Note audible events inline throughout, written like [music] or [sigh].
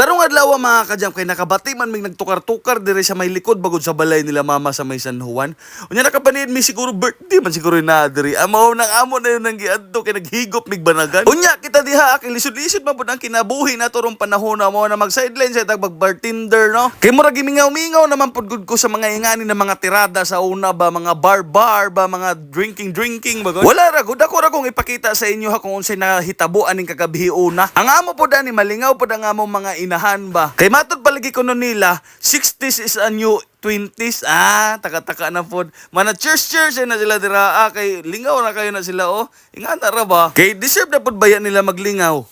Karong adlaw mga kajam kay nakabati man mig nagtukar-tukar dire sa may likod bagod sa balay nila mama sa may San Juan. Unya nakapaniid mi siguro birthday man siguro na diri. Amaw nang amo na yun nang giadto kay naghigop mig banagan. Unya kita diha kay lisod-lisod man pud ang kinabuhi na turong panahon na mo na mag sideline sa tag bartender no. Kay mura gimingaw-mingaw naman pud gud ko sa mga ingani na mga tirada sa una ba mga bar-bar ba mga drinking-drinking ba Wala ra gud ako ra kong ipakita sa inyo ha kung unsay nahitabuan ning kagabi una. Ang amo po dani malingaw po ang amo mga inahan ba. Kay matod palagi ko nila, 60s is a new 20s. Ah, taka-taka na po. Mana cheers cheers eh na sila dira. Ah, kay lingaw na kayo na sila oh. Inga na ra ba? Kay deserve na po bayan nila maglingaw.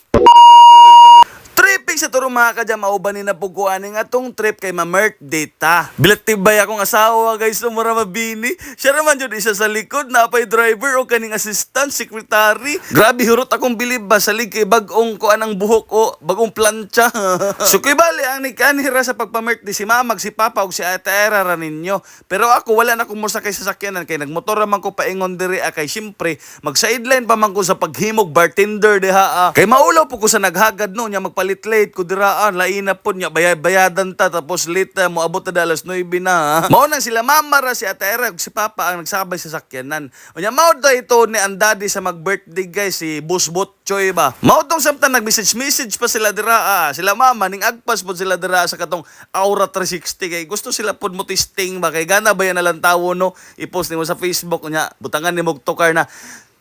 Sa turong mga kadya, mauban ni na puguanin nga tong trip kay ma-merk data. Bilat tibay akong asawa guys, no mura mabini. Siya naman yun isa sa likod, napay driver o kaning assistant, secretary. Grabe, hurot akong bilib ba sa lig kay bagong ko anang buhok o bagong plancha. [laughs] so kay bali, ang nikanira sa pagpa-merk di si mamag, si papa o si ate era ra ninyo. Pero ako, wala na akong musa kay sasakyanan kay nagmotor naman ko paingon diri ah, kay syempre mag-sideline pa man ko sa paghimog bartender diha ah. Kay maulaw po ko sa naghagad no nya magpalit late ko diraan laina po nya bayad bayadan ta tapos late ah, mo abot na alas 9 na. ah. Mao nang sila mama ra si Ate Era si Papa ang nagsabay sa sakyanan. Unya mao daw ito ni ang daddy sa mag-birthday guys si Busbot Choy ba. Mao tong samtang nag-message message pa sila dira ah. Sila mama ning agpas po sila dira sa katong Aura 360 kay gusto sila pod mo testing ba kay gana ba yan na lang tawo no i-post nimo sa Facebook nya butangan nimo og tukar na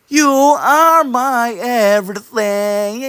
You are my everything.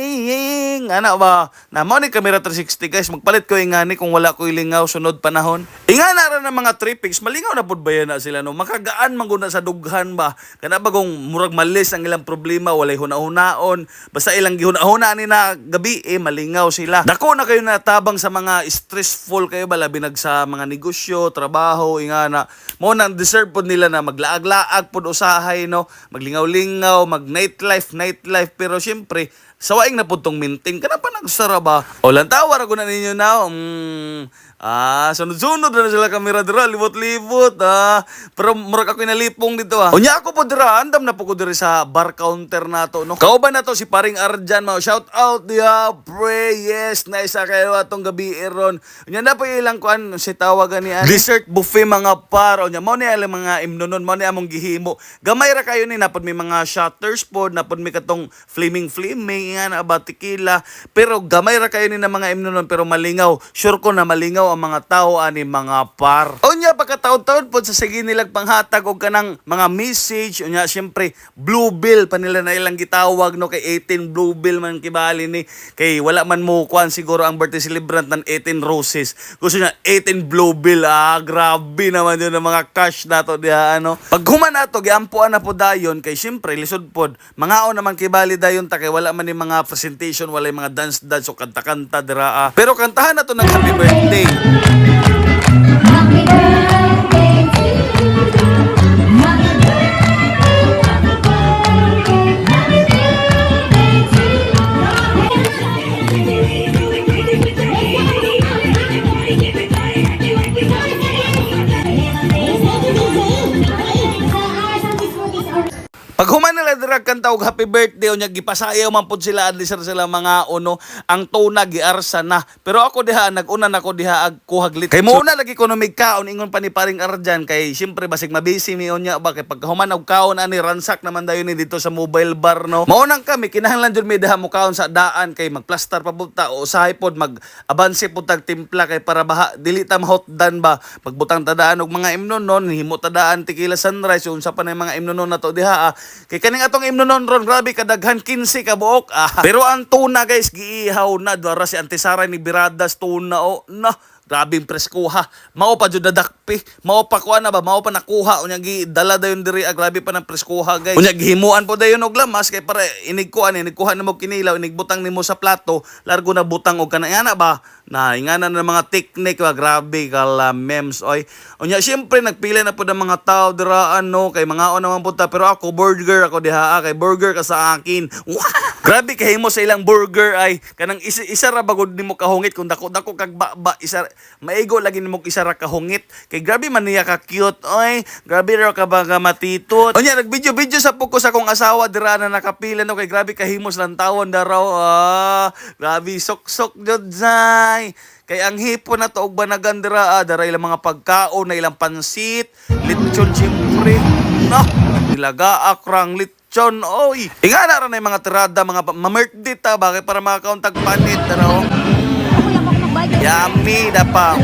Ano ba? Na mo ni camera 360 guys, magpalit ko ingani kung wala ko ilingaw sunod panahon. Inga na ra ng mga trippings, malingaw na pud bayan na sila no. Makagaan man gud na sa dughan ba. Kana bagong murag malis ang ilang problema, walay hunahunaon. Basta ilang gihuna-huna ni na gabi eh malingaw sila. Dako na kayo natabang sa mga stressful kayo ba labi nag sa mga negosyo, trabaho, inga na. Mo nang deserve pod nila na maglaag-laag pod usahay no. Maglingaw-lingaw, mag nightlife, nightlife pero syempre sawaing na pod tong minting kana pa nagsara ba. O lang tawar ako na ninyo na. Mm, Ah, sunod-sunod na sila kamera dira, libot-libot ah. Pero murag ako inalipong dito ah. Unya ako po dira, andam na po ko diri sa bar counter nato no. Kauban na to si paring Arjan mao. Shout out dia, pre. Yes, nice kayo atong gabi iron. Unya na po ilang kuan si tawagan ni Dessert buffet mga par. Unya mo ni alang mga imnonon, mo ni among gihimo. Gamay ra kayo ni napod may mga shutters pod, napod may katong flaming flaming nga na ba tequila. Pero gamay ra kayo ni na mga imnonon pero malingaw. Sure ko na malingaw ang mga tao ani mga par. Unya pagkataon-taon pod sa sige nilang panghatag og kanang mga message unya syempre blue bill pa nila na ilang gitawag no kay 18 blue bill man kibali ni kay wala man mo kuan siguro ang birthday celebrant ng 18 roses. Gusto niya 18 blue bill ah grabe naman yun ang mga cash nato diha ano. Pag human nato giampuan na po dayon kay syempre lisod pod mga naman kibali dayon ta kay wala man ni mga presentation wala mga dance dance o kanta-kanta dira ah. Pero kantahan na to ng happy birthday. Pag human dirag kanta og happy birthday unya gipasayaw man pud sila adli sir sila mga uno ang tuna giarsa na. Pero ako diha nag-una na ko diha ag kuhaglit. Kay muna lagi ko no mig kaon ingon pa ni paring Arjan kay syempre basig mabisi mi unya ba kay pag human og kaon ani ransak naman dayon ni dito sa mobile bar no. Maunang kami kinahanglan jud mi diha mo kaon sa daan kay magplaster pa buta o usahay pod mag abanse pod tag timpla kay para baha dili ta mahotdan ba pagbutang tadaan og mga imnon non himo tadaan tequila sunrise unsa pa na mga imnon na to diha ah. Kay kaning atong imnonon ron grabe kadaghan 15 ka buok. Ah. [laughs] Pero ang tuna guys giihaw na dara si Antisara ni Biradas tuna o na Grabing preskuha. Mao pa jud nadakpi. Mao pa kuha na ba? Mao pa nakuha. Unya gi dala dayon diri. Ah, grabe pa ng preskuha guys. Unya gihimuan po dayon og lamas kay para inig kuan inig kuha na mo kinilaw inig butang nimo sa plato. Largo na butang og kana ana ba? Na ingana na mga technique ba grabe kala memes oy. Unya syempre nagpila na po ng mga tao diraan no kay mga on naman punta pero ako burger ako diha ah, kay burger ka sa akin. Grabe kay mo sa ilang burger ay kanang isa, isa ra bagod nimo kahungit kung dako dako kag ba, isa maigo lagi nimo isa ra ka hungit. Kay grabe man niya ka cute, oy. Grabe ra ka ba ka matitot. Unya nagvideo-video sa puko sa akong asawa dira na nakapila no kay grabe kahimos lang tawon daraw. Ah, grabe sok-sok jud zay. Kay ang hipon na to og banagan dira ah, dara ilang mga pagkaon na ilang pansit, lechon siyempre. No, nilaga akrang lechon. Oy, inga na ra mga tirada, mga mamerdi ta bakit para makakauntag panit dara oh. Yummy na pa.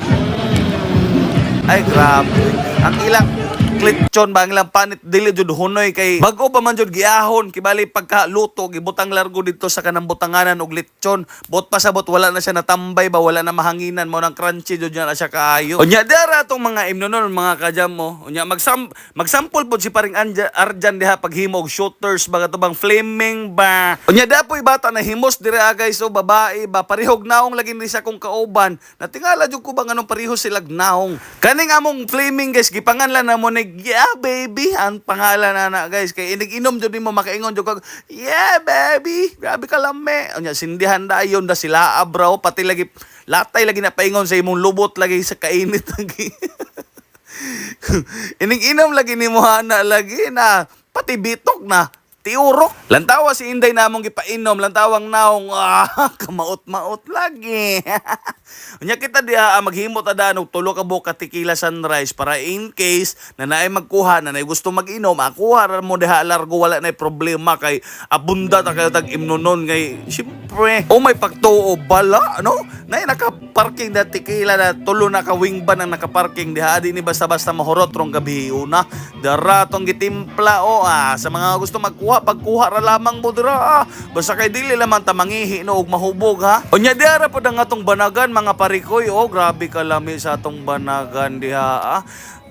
Ay, grabe. Ang ilang klitsyon ba, ang ilang panit, dili jud hunoy kay bago pa man jud giahon, kibali pagka luto, gibutang largo dito sa kanang butanganan og lechon. Bot pa sabot, wala na siya natambay ba, wala na mahanginan mo nang crunchy jud na siya kaayo. Unya, dara tong mga imnonon, mga kajam mo. Unya, magsam, magsample po si paring Anja, Arjan diha paghimo og shooters, baga to bang flaming ba. Unya, dapoy bata na himos dire ah, guys, so babae ba, parihog naong lagi ni sa kong kauban. Natingala jud ko bang anong pariho silag naong. Kaning among flaming guys, gipanganlan na mo ni yeah baby, ang pangalan na na guys. Kay inom jud mo makaingon jud kag yeah baby, grabe ka lame. Unya, sindihan dayon da sila abraw, pati lagi latay lagi na paingon sa imong lubot lagi sa kainit lagi. [laughs] Ining inom lagi ni Mohana lagi na pati bitok na tiurok. Lantawa si Inday namong gipainom, lantawang naong ah, [laughs] kamaot-maot lagi. [laughs] Unya kita diha ah, maghimo ta da og tulo ka buka tequila sunrise para in case na naay magkuha na naay gusto mag-inom, akuha ra mo diha largo wala na problema kay abunda ta kayo tag imnonon kay syempre oh may pagtuo bala no nay naka-parking na tequila na tulo na ka wing ban ang naka-parking diha di ni basta-basta mahurot rong gabi una dara tong gitimpla o ah sa mga gusto magkuha pagkuha ra lamang mo dira ah. basta kay dili lamang ta mangihi no og mahubog ha. Unya dira pod ang atong banagan mga parikoy. Oh grabe kalami sa atong banagan diha ah.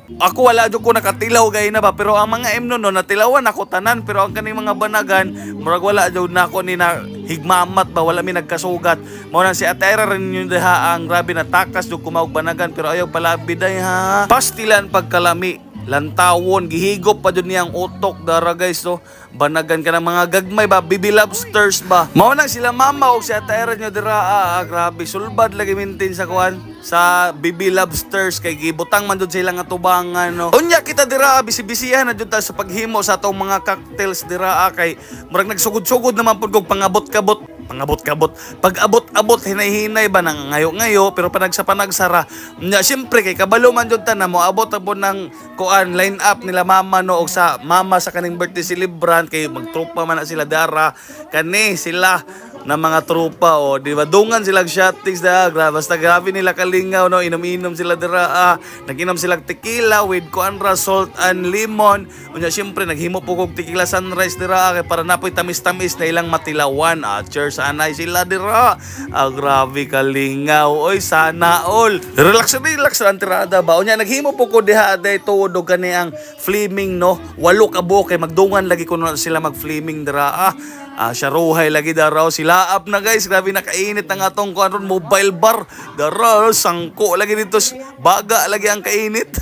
Ako wala jud ko nakatilaw gay na ba? Pero ang mga emno no natilawan ako tanan. Pero ang kaning mga banagan murag wala jud nako ni na higmamat ba? Wala mi nagkasugat. Mao nang si Atera rin yun diha ang grabe na takas jud kumaog banagan. Pero ayaw palabi day ha. Pastilan pagkalami lantawon gihigop pa jud niyang utok. Dara guys so banagan ka ng mga gagmay ba? Bibi lobsters ba? Mao nang sila mama og si Atera nyo dira. Ah, grabe sulbad lagi mintin sa kuan sa bibi lobsters kay gibutang man jud sila nga tubangan no unya kita dira bisibisihan na jud ta sa paghimo sa atong mga cocktails dira ah, kay murag nagsugod-sugod naman pud kog pangabot-kabot pangabot-kabot. Pag abot-abot hinay-hinay ba nang ngayo-ngayo pero panag sa panagsara nya syempre kay kabalo man jud ta na mo abot abot ng kuan line up nila mama no og sa mama sa kaning birthday celebrant kay magtropa man na sila dara. Kani sila na mga tropa o di ba? Dungan silang shottings da. Gra basta grabe nila kalingaw no? Inom-inom sila dira ah. naginom silang tequila with kuan ra salt and lemon unya syempre naghimo po kog tequila sunrise dira ah, kay para napoy tamis-tamis na ilang matilawan. Ah cheers anay sila dira ah grabe kalingaw. Oy sana all. Relax relax lang tirada ba? Unya naghimo po ko diha day tuod og ang flaming no? Walo ka buok kay magdungan lagi ko na sila mag flaming dira ah Ah, syaruhay lagi daraw sila up na guys. Grabe nakainit ang atong kuan mobile bar. Daraw sangko lagi dito baga lagi ang kainit. [laughs]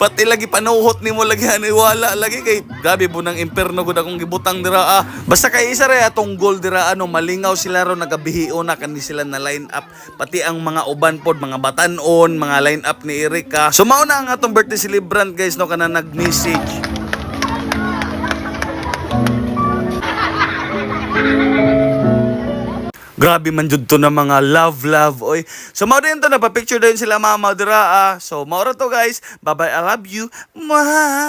Pati lagi panuhot nimo lagi wala lagi kay grabe po ng imperno gud akong gibutang dira ah. Basta kay isa ra atong goal dira ano malingaw sila ron nagabihiyo na kani sila na line up pati ang mga uban pod mga batanon mga line up ni Erika. So mao na ang atong birthday celebrant guys no kana nag-message. Grabe man jud to na mga love love oy. So mao din to na pa picture din sila mama dira ah. So mao to guys. Bye bye I love you. Mwah.